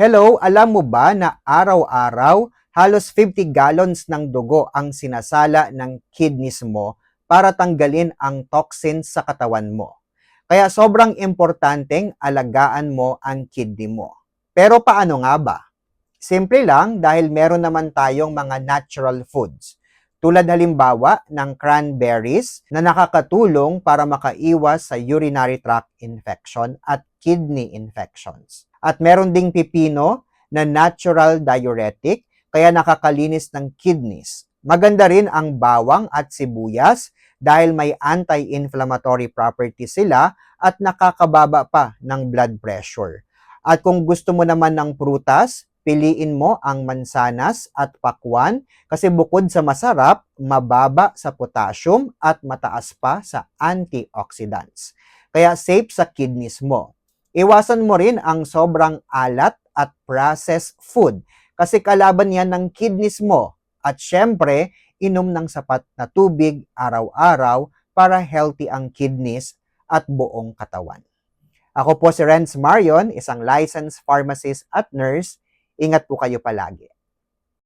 Hello, alam mo ba na araw-araw halos 50 gallons ng dugo ang sinasala ng kidneys mo para tanggalin ang toxins sa katawan mo. Kaya sobrang importanteng alagaan mo ang kidney mo. Pero paano nga ba? Simple lang dahil meron naman tayong mga natural foods. Tulad halimbawa ng cranberries na nakakatulong para makaiwas sa urinary tract infection at kidney infections. At meron ding pipino na natural diuretic kaya nakakalinis ng kidneys. Maganda rin ang bawang at sibuyas dahil may anti-inflammatory properties sila at nakakababa pa ng blood pressure. At kung gusto mo naman ng prutas, piliin mo ang mansanas at pakwan kasi bukod sa masarap, mababa sa potassium at mataas pa sa antioxidants. Kaya safe sa kidneys mo. Iwasan mo rin ang sobrang alat at processed food kasi kalaban yan ng kidneys mo. At syempre, inom ng sapat na tubig araw-araw para healthy ang kidneys at buong katawan. Ako po si Renz Marion, isang licensed pharmacist at nurse. Ingat po kayo palagi.